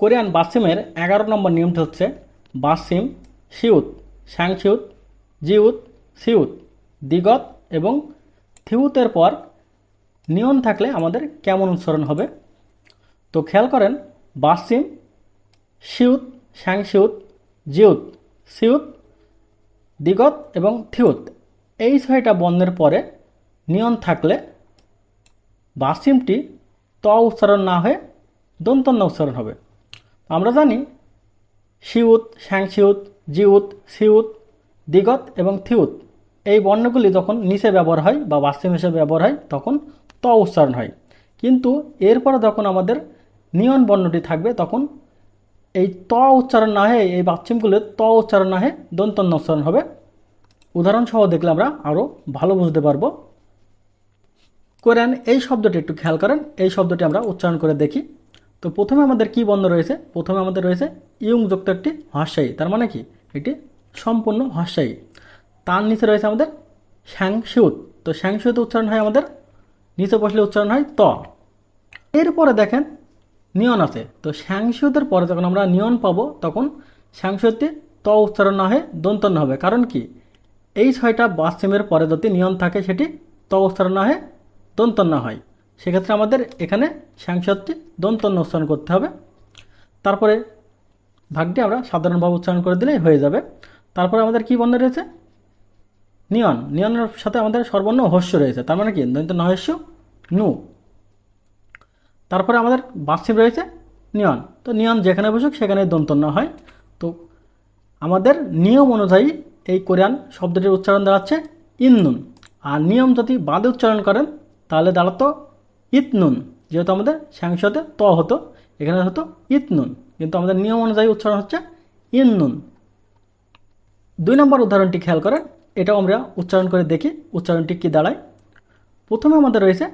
Korean বাসিমের এগারো নম্বর নিয়মটি হচ্ছে বাসিম সিউত স্যাংসিউত জিউত, সিউত, দিগত এবং থিউতের পর নিয়ন থাকলে আমাদের কেমন উচ্চারণ হবে? তো খেয়াল করেন বাসিম সিউত স্যাংসিউত জিউত, সিউত, দিগত এবং থিউত এই ছয়টা বর্ণের পরে নিয়ন থাকলে বাসিমটি ত উচ্চারণ না হয়ে দন্তন্য উচ্চারণ হবে। আমরা জানি শিউত স্যাংসিউত জিউত, সিউত, দিগত এবং থিউত। এই বর্ণগুলি যখন নিচে ব্যবহার হয় বা বাসিম হিসেবে ব্যবহার হয়, তখন ত উচ্চারণ হয়। কিন্তু এরপরে যখন আমাদের নিয়ন বর্ণটি থাকবে, তখন এই ত উচ্চারণ না হয়ে, এই বাচ্চিমগুলোর ত উচ্চারণ না হয়ে দন্তন্য উচ্চারণ হবে। উদাহরণসহ দেখলে আমরা আরও ভালো বুঝতে পারব। কোরআন এই শব্দটি একটু খেয়াল করেন। এই শব্দটি আমরা উচ্চারণ করে দেখি। তো প্রথমে আমাদের কি বন্ধ রয়েছে? প্রথমে আমাদের রয়েছে ইয়ং যুক্ত একটি হর্ষায়ী তার মানে কি? এটি সম্পূর্ণ হর্ষায়ী তার নিচে রয়েছে আমাদের শ্যাংসিউত তো শ্যাংসিউত উচ্চারণ হয় আমাদের, নিচে বসলে উচ্চারণ হয় ত। এরপরে দেখেন নিয়ন আছে। তো শ্যাংসিউতের পরে যখন আমরা নিয়ন পাবো, তখন শ্যাংসিউতে ত উচ্চারণ না হয়ে দন্তন্য হবে। কারণ কি? এই ছয়টা বাসিমের পরে যদি নিয়ন থাকে, সেটি ত উচ্চারণ না হয়ে দন্তন্য হয়। সেক্ষেত্রে আমাদের এখানে সাংসদটি দন্তন্য উচ্চারণ করতে হবে। তারপরে ভাগটি আমরা সাধারণভাবে উচ্চারণ করে দিলেই হয়ে যাবে। তারপরে আমাদের কি বর্ণ রয়েছে? নিয়ন। নিয়নের সাথে আমাদের সর্বর্ণ হস্য রয়েছে। তার মানে কি? দন্ত নহস্য নু। তারপরে আমাদের বাসিম রয়েছে, নিয়ন। তো নিয়ন যেখানে বসুক সেখানে দন্তন্য হয়। তো আমাদের নিয়ম অনুযায়ী এই কোরিয়ান শব্দটির উচ্চারণ দাঁড়াচ্ছে ইন্দুন আর নিয়ম যদি বাদে উচ্চারণ করেন, তাহলে দাঁড়াতো ইতনুন যেহেতু আমাদের সাংসদে ত হতো, এখানে হতো ইতনুন কিন্তু আমাদের নিয়ম অনুযায়ী উচ্চারণ হচ্ছে ইন্নুন দুই নম্বর উদাহরণটি খেয়াল করেন, এটাও আমরা উচ্চারণ করে দেখি, উচ্চারণটি কি দাঁড়ায়? প্রথমে আমাদের রয়েছে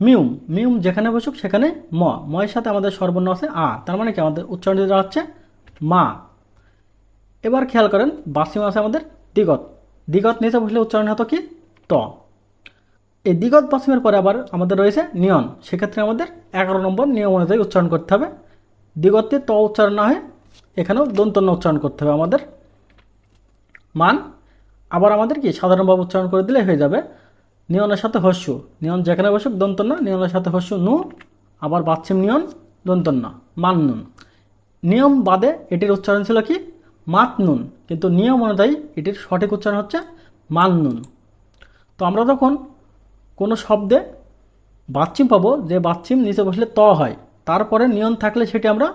মিউম মিউম যেখানে বসুক সেখানে ম ময়ের সাথে আমাদের সর্বর্ণ আছে আ, তার মানে কি আমাদের উচ্চারণটি দাঁড়াচ্ছে মা। এবার খেয়াল করেন বাসিম আছে আমাদের দিগত দিগত নিচে বসলে উচ্চারণ হতো কি? ত। এই দিগত বাসিমের পরে আবার আমাদের রয়েছে নিয়ন। সেক্ষেত্রে আমাদের এগারো নম্বর নিয়ম অনুযায়ী উচ্চারণ করতে হবে। দিগতে ত উচ্চারণ না হয়, এখানেও দন্তন্য উচ্চারণ করতে হবে আমাদের। মান, আবার আমাদের কি সাধারণভাবে উচ্চারণ করে দিলে হয়ে যাবে। নিয়নের সাথে হস্য, নিয়ন যেখানে বসুক দন্তন্য, নিয়নের সাথে হস্য নু, আবার বাচ্ছিম নিয়ন দন্তন্য, মান নুন। নিয়ম বাদে এটির উচ্চারণ ছিল কি? মাত নুন, কিন্তু নিয়ম অনুযায়ী এটির সঠিক উচ্চারণ হচ্ছে মান নুন। তো আমরা যখন কোনো শব্দে বাচ্চিম পাবো, যে বাচ্চিম নিচে বসলে ত হয়। তারপরে নিয়ন থাকলে সেটি আমরা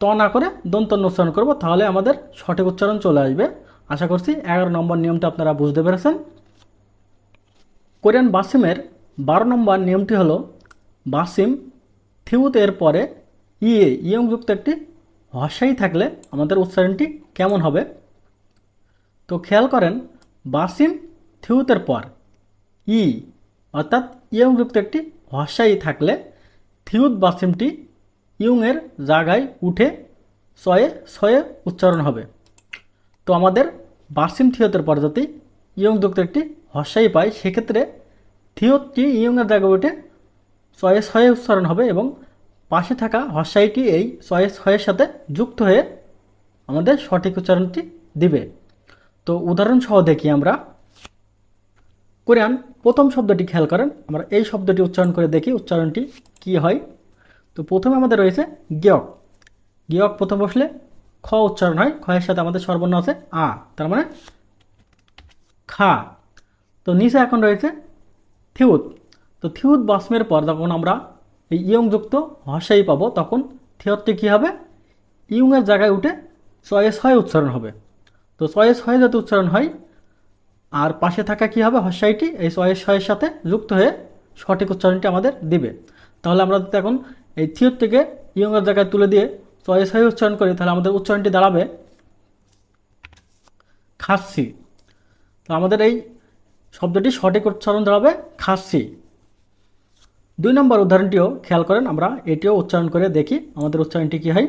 ত না করে দন্তন্য উচ্চারণ করব, তাহলে আমাদের সঠিক উচ্চারণ চলে আসবে। আশা করছি এগারো নম্বর নিয়মটা আপনারা বুঝতে পেরেছেন। কোরিয়ান বাসিমের বারো নম্বর নিয়মটি হলো, বাসিম থিউত এর পরে ইয়ে ইয়ংযুক্ত একটি হর্ষাই থাকলে আমাদের উচ্চারণটি কেমন হবে? তো খেয়াল করেন, বাসিম থিউতের পর ই, অর্থাৎ ইয়ংযুক্ত একটি হর্ষাই থাকলে থিউত বাসিমটি ইয়ংয়ের জায়গায় উঠে ছয়ে ছয়ে উচ্চারণ হবে। তো আমাদের বাসিম থিয়তের পর যদি ইয়ংযুক্ত একটি হর্ষাই পাই সেক্ষেত্রে থিয়তটি ইয়ংয়ের জায়গায় উঠে ছয়ে ছয়ে উচ্চারণ হবে এবং পাশে থাকা হর্ষাইটি এই ছয়ে, ছয়ের সাথে যুক্ত হয়ে আমাদের সঠিক উচ্চারণটি দিবে। তো উদাহরণসহ দেখি আমরা। কোরিয়ান প্রথম শব্দটি খেয়াল করেন। আমরা এই শব্দটি উচ্চারণ করে দেখি, উচ্চারণটি কি হয়। তো প্রথমে আমাদের রয়েছে গিয়ক। গিয়ক প্রথম বসলে খ উচ্চারণ হয় খয়ের সাথে আমাদের সর্বর্ণ আছে আ, তার মানে খা। তো নিচে এখন রয়েছে থিউত তো থিউত বাসমের পর যখন আমরা এই ইয়ংযুক্ত হর্ষাই পাবো, তখন থিয়তটি কী হবে? ইয়ংয়ের জায়গায় উঠে ছয়ে ছয় উচ্চারণ হবে। তো ছয়ে ছয় যাতে উচ্চারণ হয় আর পাশে থাকা কি হবে? হর্ষাইটি এই ছয়ে, ছয়ের সাথে যুক্ত হয়ে সঠিক উচ্চারণটি আমাদের দিবে। তাহলে আমরা যদি এখন এই থিয়ত থেকে ইয়ংয়ের জায়গায় তুলে দিয়ে ছয়ে, ছয় উচ্চারণ করি, তাহলে আমাদের উচ্চারণটি দাঁড়াবে খাসি। তো আমাদের এই শব্দটি সঠিক উচ্চারণ দাঁড়াবে খাসি। দুই নম্বর উদাহরণটিও খেয়াল করেন, আমরা এটিও উচ্চারণ করে দেখি আমাদের উচ্চারণটি কী হয়।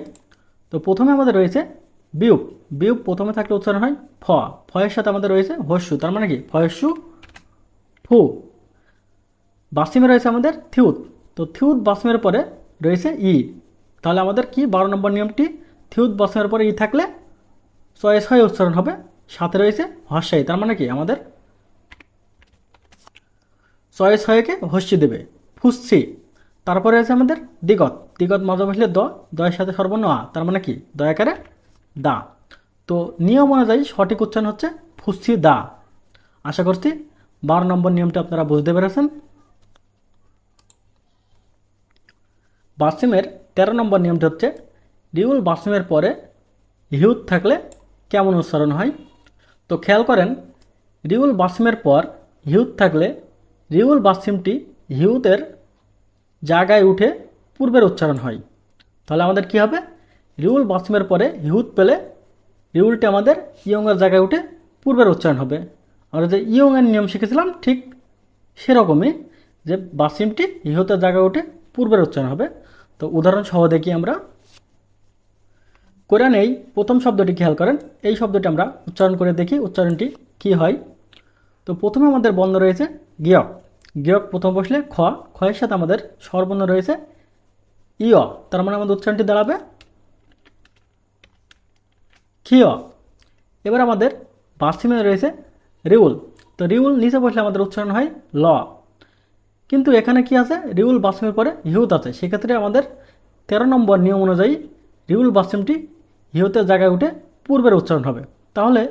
তো প্রথমে আমাদের রয়েছে বিউপ বিউপ প্রথমে থাকলে উচ্চারণ হয় ফ। ফয়ের সাথে আমাদের রয়েছে হস্যু, তার মানে কি? ফয়স্যু ফু। বাসিমে রয়েছে আমাদের থিউত তো থিউত বাসিমের পরে রয়েছে ই। তাহলে আমাদের কি? বারো নম্বর নিয়মটি থিউত বসানোর পরে ই থাকলে ছয় ছয় উচ্চারণ হবে। সাথে রয়েছে হর্ষাই তার মানে কি? আমাদের ছয়, ছয়কে হস্যি দেবে। ফুসছি তারপরে আছে আমাদের দিগত। দিগত মজা বসলে দ, দয়ের সাথে সর্বর্ণ আ, তার মানে কি? দয়াকারে দা। তো নিয়ম অনুযায়ী সঠিক উচ্চারণ হচ্ছে ফুসছি দা। আশা করছি বারো নম্বর নিয়মটা আপনারা বুঝতে পেরেছেন। বাসিমের তেরো নম্বর নিয়মটি হচ্ছে রিউল বাসিমের পরে হিউত থাকলে কেমন উচ্চারণ হয়? তো খেয়াল করেন রিউল বাসিমের পর হিউত থাকলে রিউল বাসিমটি হিউতের জায়গায় উঠে পূর্বের উচ্চারণ হয়। তাহলে আমাদের কি হবে? রিউল বাসিমের পরে হিউত পেলে রিউলটি আমাদের ইয়ংয়ের জায়গায় উঠে পূর্বের উচ্চারণ হবে। আমরা যে ইয়ংয়ের নিয়ম শিখেছিলাম ঠিক সেরকমই যে বাসিমটি ইহতের জায়গায় উঠে পূর্বের উচ্চারণ হবে। তো উদাহরণ সহ দেখি আমরা। কোরআন এই প্রথম শব্দটি খেয়াল করেন। এই শব্দটি আমরা উচ্চারণ করে দেখি উচ্চারণটি কি হয়। তো প্রথমে আমাদের বর্ণ রয়েছে গিয়ক। গিয়ক প্রথম বসলে খ। খয়ের সাথে আমাদের স্বরবর্ণ রয়েছে ইয়। তার মানে আমাদের উচ্চারণটি দাঁড়াবে ক্ষিয় এবার আমাদের বাসিমে রয়েছে রিউল। তো রিউল নিচে বসলে আমাদের উচ্চারণ হয় ল। কিন্তু এখানে কি আছে? রিউল বাসিমের পরে হিউত আছে। সেক্ষেত্রে আমাদের তেরো নম্বর নিয়ম অনুযায়ী রিউল বাসিমটি হিউতের জায়গায় উঠে পূর্বের উচ্চারণ হবে। তাহলে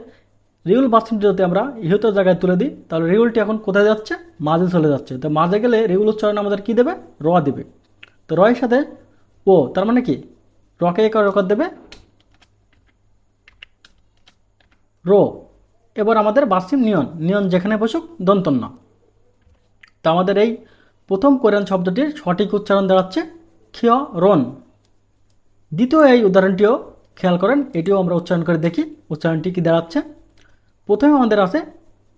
রিউল বাসিমটি যদি আমরা ইহুতের জায়গায় তুলে দিই, তাহলে রিউলটি এখন কোথায় যাচ্ছে? মাঝে চলে যাচ্ছে। তো মাঝে গেলে রিউল উচ্চারণ আমাদের কি দেবে? র দেবে। তো রয়ের সাথে ও, তার মানে কি? রকে এক রকর দেবে। রো। এবার আমাদের বাসিম নিয়ন নিয়ন যেখানে বসুক দন্তন্য। তা আমাদের এই প্রথম কোরিয়ান শব্দটির সঠিক উচ্চারণ দাঁড়াচ্ছে ক্ষিয় রন দ্বিতীয় এই উদাহরণটিও খেয়াল করেন, এটিও আমরা উচ্চারণ করে দেখি, উচ্চারণটি কি দাঁড়াচ্ছে? প্রথমে আমাদের আছে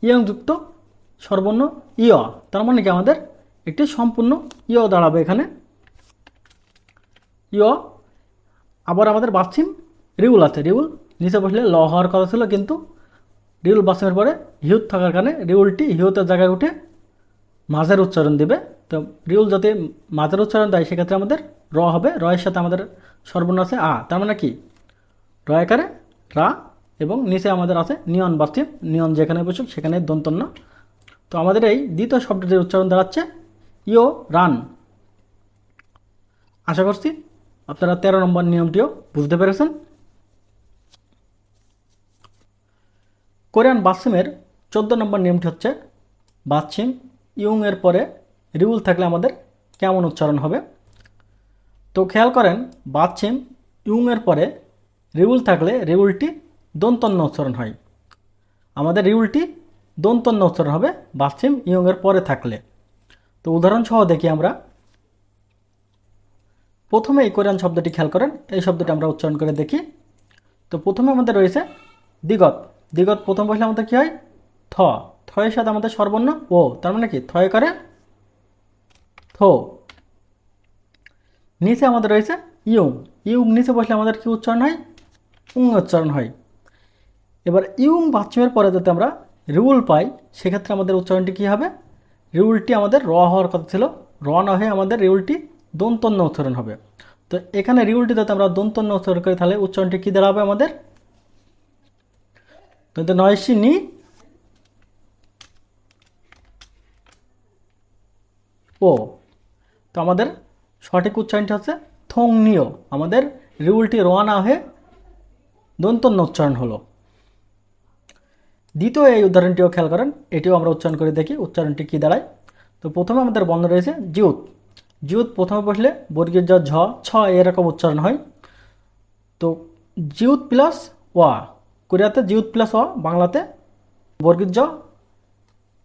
ইয়ংযুক্ত সর্বর্ণ ইয় তার মানে কি আমাদের একটি সম্পূর্ণ ইয় দাঁড়াবে এখানে। ইয় আবার আমাদের বাসিম রিউল আছে, রিউল নিচে বসলে ল হওয়ার কথা ছিল, কিন্তু রিউল বাসিমের পরে হিউত থাকার কারণে রিউলটি হিউতের জায়গায় উঠে মাঝের উচ্চারণ দিবে। তো রিউল যাতে মাঝের উচ্চারণ দেয়, সেক্ষেত্রে আমাদের র হবে। রয়ের সাথে আমাদের সর্বর্ণ আছে আ। তার মানে কি? র একারে রা এবং নিচে আমাদের আছে নিয়ন বাস্তিম নিয়ন যেখানে বসুক, সেখানে দন্তন্য। তো আমাদের এই দ্বিতীয় শব্দটির উচ্চারণ দাঁড়াচ্ছে ইও রান। আশা করছি আপনারা তেরো নম্বর নিয়মটিও বুঝতে পেরেছেন। কোরিয়ান বাসিমের চোদ্দ নম্বর নিয়মটি হচ্ছে বাচ্ছিম ইউং এর পরে রিউল থাকলে আমাদের কেমন উচ্চারণ হবে? তো খেয়াল করেন বাচ্ছিম ইউং এর পরে রিউল থাকলে রিউলটি দন্তন্য উচ্চারণ হয়। আমাদের রিউলটি দন্তন্য উচ্চারণ হবে বাচ্ছিম ইয়ং এর পরে থাকলে। তো উদাহরণ সহ দেখি আমরা। প্রথমে এই কোরিয়ান শব্দটি খেয়াল করেন, এই শব্দটি আমরা উচ্চারণ করে দেখি। তো প্রথমে আমাদের রয়েছে দিগত। দিগত প্রথম বসলে আমাদের কী হয়? থ। থয়ের সাথে আমাদের সর্বর্ণ ও, তার মানে কি? থয় করে থো। নিচে আমাদের রয়েছে ইউং ইউং নিচে বসলে আমাদের কি উচ্চারণ হয়? উং উচ্চারণ হয়। এবার ইউং বাচ্চমের পরে যাতে আমরা রিউল পাই, সেক্ষেত্রে আমাদের উচ্চারণটি কী হবে? রিউলটি আমাদের র হওয়ার কথা ছিল। র না হয়ে আমাদের রিউলটি দন্তন্য উচ্চারণ হবে। তো এখানে রিউলটি যাতে আমরা দন্তন্য উচ্চারণ করি, তাহলে উচ্চারণটি কী দাঁড়াবে আমাদের? তো নয়সি নি ও, তো আমাদের সঠিক উচ্চারণটি হচ্ছে থং নিও আমাদের রিউলটি রোয়া না হয়ে দন্তন্য উচ্চারণ হলো। দ্বিতীয় এই উদাহরণটিও খেয়াল করেন, এটিও আমরা উচ্চারণ করে দেখি, উচ্চারণটি কী দাঁড়ায়? তো প্রথমে আমাদের বন্ধ রয়েছে জিউত। জিউত প্রথমে বসলে বর্গীয় জ, ঝ, ছ এরকম উচ্চারণ হয়। তো জিউত প্লাস ওয়া। কোরিয়াতে জিউত প্লাস ওয়া বাংলাতে বর্গীর জ।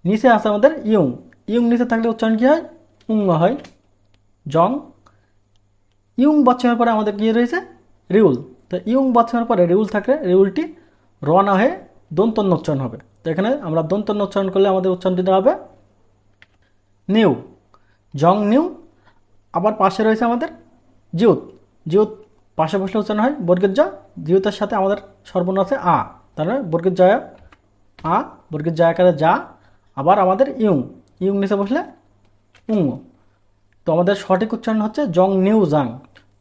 নিচে আছে আমাদের ইয়ং। ইয়ং নিচে থাকলে উচ্চারণ কী হয়? উং হয়। জং। ইয়ং বাচ্চার পরে আমাদের কী রয়েছে? রিউল। তো ইয়ং বাচ্চার পরে রিউল থাকলে রিউলটি র না হয়ে দন্তন্য উচ্চারণ হবে। তো এখানে আমরা দন্তন্য উচ্চারণ করলে আমাদের উচ্চারণটি হবে নিউ। জং নিউ। আবার পাশে রয়েছে আমাদের জিউত। জিউত পাশে বসলে উচ্চারণ হয় বর্গের জ। জিউতের সাথে আমাদের আছে আ, তাহলে বর্গের জয়া, আ, বর্গের জয়াকারে যা, আবার আমাদের ইউং ইউং নিচে বসলে উং তো আমাদের সঠিক উচ্চারণ হচ্ছে জং নিউ জাং।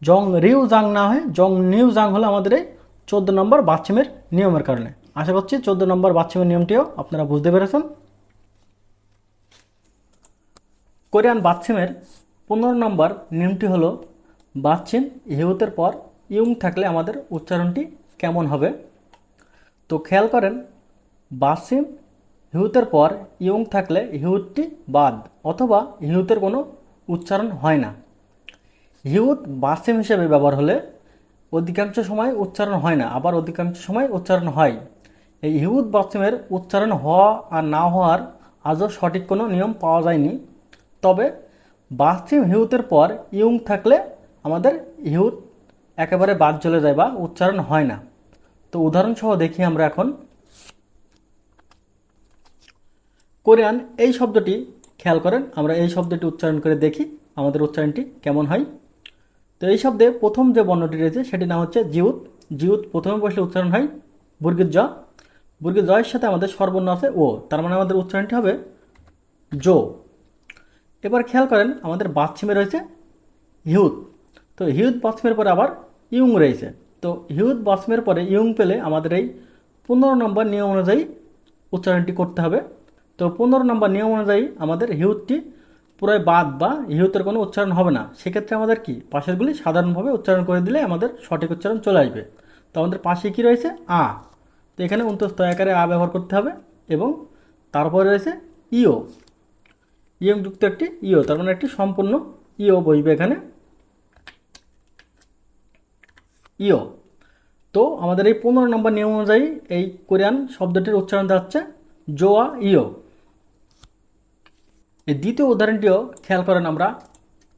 জং রিউ জাং না হয়ে, জং নিউ জাং হলো আমাদের এই চোদ্দ নম্বর বাচ্চিমের নিয়মের কারণে। আশা করছি চোদ্দ নম্বর বাচ্চিমের নিয়মটিও আপনারা বুঝতে পেরেছেন। কোরিয়ান বাচ্চিমের পনেরো নম্বর নিয়মটি হলো বাচ্চিম হিউতের পর ইয়ং থাকলে আমাদের উচ্চারণটি কেমন হবে? তো খেয়াল করেন বাসিম হিউতের পর ইয়ং থাকলে হিউতটি বাদ অথবা হিউতের কোনো উচ্চারণ হয় না। হিউত বাসিম হিসেবে ব্যবহার হলে অধিকাংশ সময় উচ্চারণ হয় না, আবার অধিকাংশ সময় উচ্চারণ হয়। এই হিউত বাসিমের উচ্চারণ হওয়া আর না হওয়ার আজও সঠিক কোনো নিয়ম পাওয়া যায়নি। তবে বাসিম হিউতের পর ইয়ং থাকলে আমাদের হিউত একেবারে বাদ চলে যায় বা উচ্চারণ হয় না। তো উদাহরণসহ দেখি আমরা এখন। কোরিয়ান, এই শব্দটি খেয়াল করেন, আমরা এই শব্দটি উচ্চারণ করে দেখি, আমাদের উচ্চারণটি কেমন হয়। তো এই শব্দে প্রথম যে বর্ণটি রয়েছে, সেটির নাম হচ্ছে জিউত। জিউত প্রথমে বসলে উচ্চারণ হয় বুর্গির জ বুর্গির জয়ের সাথে আমাদের সর্বর্ণ আছে ও, তার মানে আমাদের উচ্চারণটি হবে জো। এবার খেয়াল করেন, আমাদের বাচ্চিমে রয়েছে হিউত। তো হিউত বাচ্চিমের পরে আবার ইয়ং রয়েছে। তো হিউত বাচ্চিমের পরে ইয়ং পেলে আমাদের এই পনেরো নম্বর নিয়ম অনুযায়ী উচ্চারণটি করতে হবে। তো পনেরো নম্বর নিয়ম অনুযায়ী আমাদের হিউতটি পুরো বাদ বা হিউতের কোনো উচ্চারণ হবে না। সেক্ষেত্রে আমাদের কি? পাশেরগুলি সাধারণভাবে উচ্চারণ করে দিলে আমাদের সঠিক উচ্চারণ চলে আসবে। তো আমাদের পাশে কি রয়েছে? আ। তো এখানে অন্তস্থ আকারে আ ব্যবহার করতে হবে এবং তারপরে রয়েছে ইও। ইয়ং যুক্ত একটি ইও, তার মানে একটি সম্পূর্ণ ইও বসবে এখানে। ইও। তো আমাদের এই পনেরো নম্বর নিয়ম অনুযায়ী এই কোরিয়ান শব্দটির উচ্চারণ হচ্ছে জোয়া ইও। এই দ্বিতীয় উদাহরণটিও খেয়াল করেন আমরা।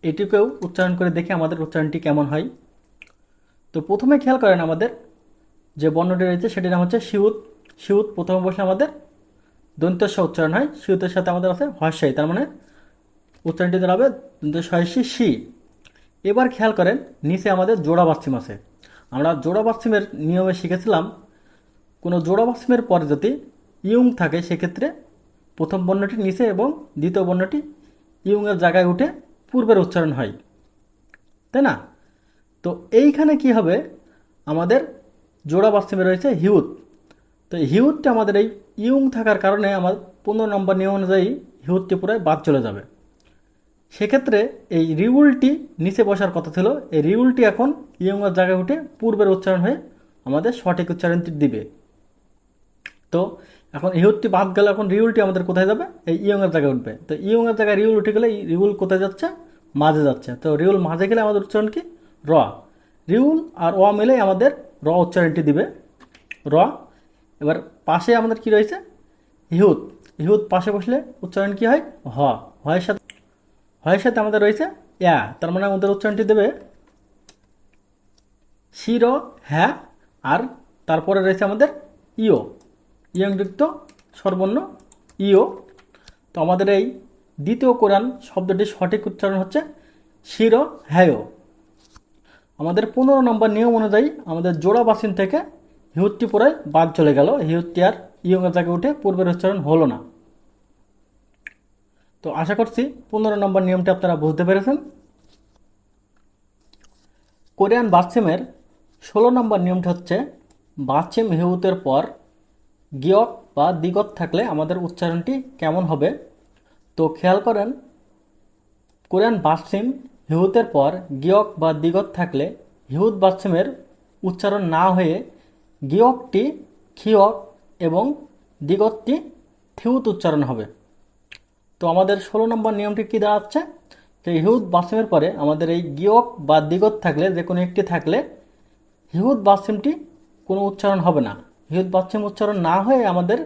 এটিকেও উচ্চারণ করে দেখে আমাদের উচ্চারণটি কেমন হয়। তো প্রথমে খেয়াল করেন আমাদের যে বর্ণটি রয়েছে সেটির নাম হচ্ছে শিউত শিউত প্রথমে বসে আমাদের দন্তেস্ব উচ্চারণ হয় শিউতের সাথে আমাদের আছে হর্ষাই, তার মানে উচ্চারণটি দাঁড়াবে দন্তেশ্বয়সী শি। এবার খেয়াল করেন নিচে আমাদের জোড়া বাচ্চিম আছে। আমরা জোড়া বাচ্চিমের নিয়মে শিখেছিলাম, কোনো জোড়া বাচ্চিমের পরে যদি ইয়ং থাকে, সেক্ষেত্রে প্রথম বর্ণটি নিচে এবং দ্বিতীয় বর্ণটি ইয়ংয়ের জায়গায় উঠে পূর্বের উচ্চারণ হয়। তাই না? তো এইখানে কি হবে? আমাদের জোড়া বাস্তবে রয়েছে হিউত। তো হিউতটা আমাদের এই ইয়ং থাকার কারণে আমার পনেরো নম্বর নিয়ম অনুযায়ী হিউতটি পুরো বাদ চলে যাবে। সেক্ষেত্রে এই রিউলটি নিচে বসার কথা ছিল। এই রিউলটি এখন ইয়ংয়ের জায়গায় উঠে পূর্বের উচ্চারণ হয়ে আমাদের সঠিক উচ্চারণটি দিবে। তো এখন ইহুদটি বাদ গেলে এখন রিউলটি আমাদের কোথায় যাবে? এই ইয়ংয়ের জায়গায় উঠবে। তো ইয়ংয়ের জায়গায় রিউল উঠে গেলে রিউল কোথায় যাচ্ছে? মাঝে যাচ্ছে। তো রিউল মাঝে গেলে আমাদের উচ্চারণ কি? র। রিউল আর অ মিলেই আমাদের র উচ্চারণটি দিবে। র। এবার পাশে আমাদের কি রয়েছে? ইহুদ। ইহুদ পাশে বসলে উচ্চারণ কি হয়? হ। হয়ের সাথে হয়ের সাথে আমাদের রয়েছে? ইয়া তার মানে আমাদের উচ্চারণটি দেবে শির হ্যাঁ আর তারপরে রয়েছে আমাদের ইও ইয়ংযুক্ত সর্বর্ণ ইও তো আমাদের এই দ্বিতীয় কোরআন শব্দটির সঠিক উচ্চারণ হচ্ছে শির, হ্যায়। আমাদের পনেরো নম্বর নিয়ম অনুযায়ী আমাদের জোড়া বাসিন থেকে হিউতটি পরে বাদ চলে গেল। হিউতটি আর ইয়ংয়ের জায়গায় উঠে পূর্বের উচ্চারণ হলো না। তো আশা করছি পনেরো নম্বর নিয়মটি আপনারা বুঝতে পেরেছেন। কোরিয়ান বাচ্চিমের ষোলো নম্বর নিয়মটি হচ্ছে বাচ্চিম হিউতের পর গিয়ক বা দিগত থাকলে আমাদের উচ্চারণটি কেমন হবে? তো খেয়াল করেন, কোরিয়ান বাচ্চিম হিউতের পর গিয়ক বা দিগত থাকলে হিউত বাচ্চিমের উচ্চারণ না হয়ে গিয়কটি খিয়ক এবং দিগতটি থিউত উচ্চারণ হবে। তো আমাদের ষোলো নম্বর নিয়মটি কী দাঁড়াচ্ছে? যে হিউত বাসিমের পরে আমাদের এই গিয়ক বা দিগত থাকলে, যে কোনো একটি থাকলে হিউত বাসিমটি কোনো উচ্চারণ হবে না। হিউত বাসিম উচ্চারণ না হয়ে আমাদের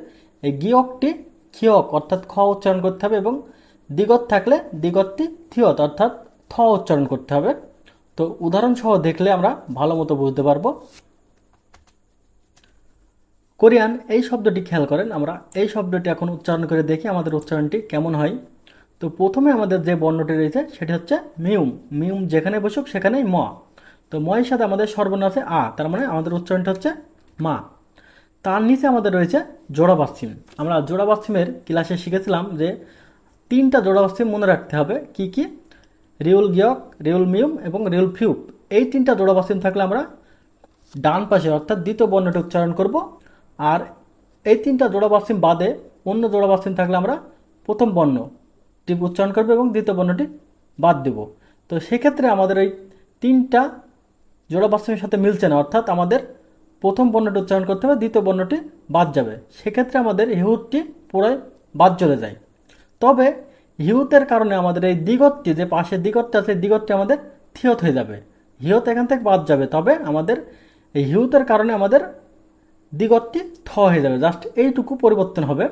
এই গিয়কটি খিয়ক অর্থাৎ খ উচ্চারণ করতে হবে এবং দিগত থাকলে দিগতটি থিয়ত, অর্থাৎ থ উচ্চারণ করতে হবে। তো উদাহরণসহ দেখলে আমরা ভালো মতো বুঝতে পারব। কোরিয়ান, এই শব্দটি খেয়াল করেন, আমরা এই শব্দটি এখন উচ্চারণ করে দেখি আমাদের উচ্চারণটি কেমন হয়। তো প্রথমে আমাদের যে বর্ণটি রয়েছে, সেটি হচ্ছে মিউম। মিউম যেখানে বসুক, সেখানেই ম। তো ময়ের সাথে আমাদের আছে আ, তার মানে আমাদের উচ্চারণটা হচ্ছে মা। তার নিচে আমাদের রয়েছে জোড়া বাচ্ছিম আমরা জোড়া বাচ্ছিমের ক্লাসে শিখেছিলাম যে তিনটা জোড়া বাচ্ছিম মনে রাখতে হবে, কি কি? রিউল গিয়ক, রিউল মিউম এবং রিউল ফিউপ এই তিনটা জোড়া বাসিম থাকলে আমরা ডান পাশে, অর্থাৎ দ্বিতীয় বর্ণটি উচ্চারণ করব। আর এই তিনটা জোড়া বাসিম বাদে অন্য জোড়া বাসিম থাকলে আমরা প্রথম বর্ণটি উচ্চারণ করব এবং দ্বিতীয় বর্ণটি বাদ দেব। তো সেক্ষেত্রে আমাদের এই তিনটা জোড়া বাসিমের সাথে মিলছে না, অর্থাৎ আমাদের প্রথম বর্ণটি উচ্চারণ করতে হবে, দ্বিতীয় বর্ণটি বাদ যাবে। সেক্ষেত্রে আমাদের হিউতটি পুরোই বাদ চলে যায়। তবে হিউতের কারণে আমাদের এই দিগতটি যে পাশে দিগতটা আছে দিগতটি আমাদের থিয়ত হয়ে যাবে। হিয়ত এখান থেকে বাদ যাবে। তবে আমাদের এই হিউতের কারণে আমাদের দিগতটি থ হয়ে যাবে। জাস্ট এইটুকু পরিবর্তন হবে।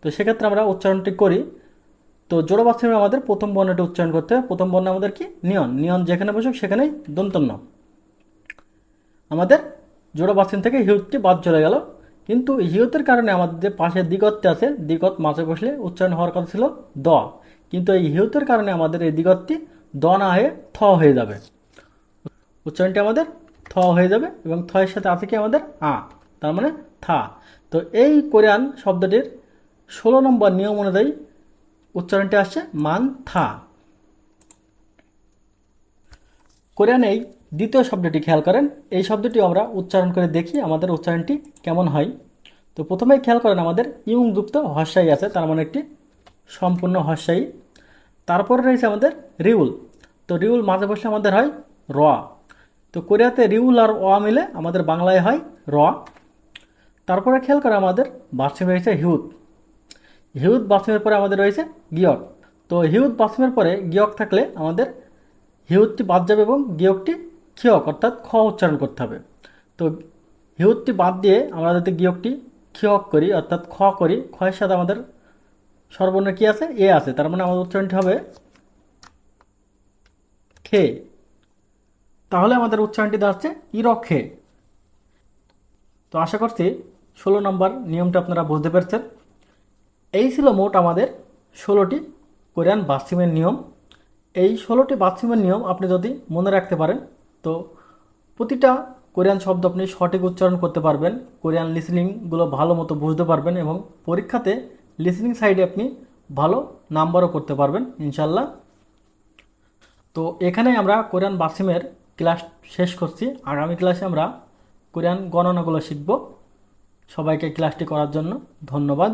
তো সেক্ষেত্রে আমরা উচ্চারণটি করি। তো জোড়া বাচ্চারা আমাদের প্রথম বর্ণটি উচ্চারণ করতে হবে। প্রথম বর্ণ আমাদের কি? নিয়ন। নিয়ন যেখানে বসুক সেখানেই দন্তন্য। আমাদের জোড়া বাসিন থেকে হিউতটি বাদ চলে গেল। কিন্তু হিউতের কারণে আমাদের যে পাশের দিগতটি আছে দিগত মাঝে বসলে উচ্চারণ হওয়ার কথা ছিল দ। কিন্তু এই হিউতের কারণে আমাদের এই দিগতটি দ না হয়ে থ হয়ে যাবে। উচ্চারণটি আমাদের থ হয়ে যাবে এবং থয়ের সাথে আছে কি আমাদের আ। তার মানে থা। তো এই কোরিয়ান শব্দটির ষোলো নম্বর নিয়ম অনুযায়ী উচ্চারণটি আসছে মান থা। কোরিয়ান এই দ্বিতীয় শব্দটি খেয়াল করেন, এই শব্দটি আমরা উচ্চারণ করে দেখি আমাদের উচ্চারণটি কেমন হয়। তো প্রথমেই খেয়াল করেন আমাদের ইউংযুক্ত হর্ষাই আছে, তার মানে একটি সম্পূর্ণ হর্ষাই। তারপরে রয়েছে আমাদের রিউল, তো রিউল মাঝে বসে আমাদের হয় র। তো কোরিয়াতে রিউল আর অ মিলে আমাদের বাংলায় হয় র। তারপরে খেয়াল করে আমাদের বাথরুমে রয়েছে হিউত হিউত বাথরুমের পরে আমাদের রয়েছে গিয়ক। তো হিউত বাথরুমের পরে গিয়ক থাকলে আমাদের হিউতটি বাদ যাবে এবং গিয়কটি ক্ষিয়ক, অর্থাৎ খ উচ্চারণ করতে হবে। তো হিউতটি বাদ দিয়ে আমরা যদি গিয়কটি ক্ষিয়ক করি, অর্থাৎ খ করি খয়ের সাথে আমাদের সর্বর্ণ কি আছে? এ আছে। তার মানে আমাদের উচ্চারণটি হবে খে। তাহলে আমাদের উচ্চারণটি দাঁড়াচ্ছে ইরক্ষে তো আশা করছি ষোলো নম্বর নিয়মটা আপনারা বুঝতে পেরেছেন। এই ছিল মোট আমাদের ষোলোটি কোরিয়ান বাথরুমের নিয়ম। এই ষোলোটি বাথরুমের নিয়ম আপনি যদি মনে রাখতে পারেন, তো প্রতিটা কোরিয়ান শব্দ আপনি সঠিক উচ্চারণ করতে পারবেন, কোরিয়ান লিসনিংগুলো ভালো মতো বুঝতে পারবেন এবং পরীক্ষাতে লিসনিং সাইডে আপনি ভালো নাম্বারও করতে পারবেন ইনশাল্লাহ তো এখানে আমরা কোরিয়ান বাসিমের ক্লাস শেষ করছি। আগামী ক্লাসে আমরা কোরিয়ান গণনাগুলো শিখব। সবাইকে ক্লাসটি করার জন্য ধন্যবাদ।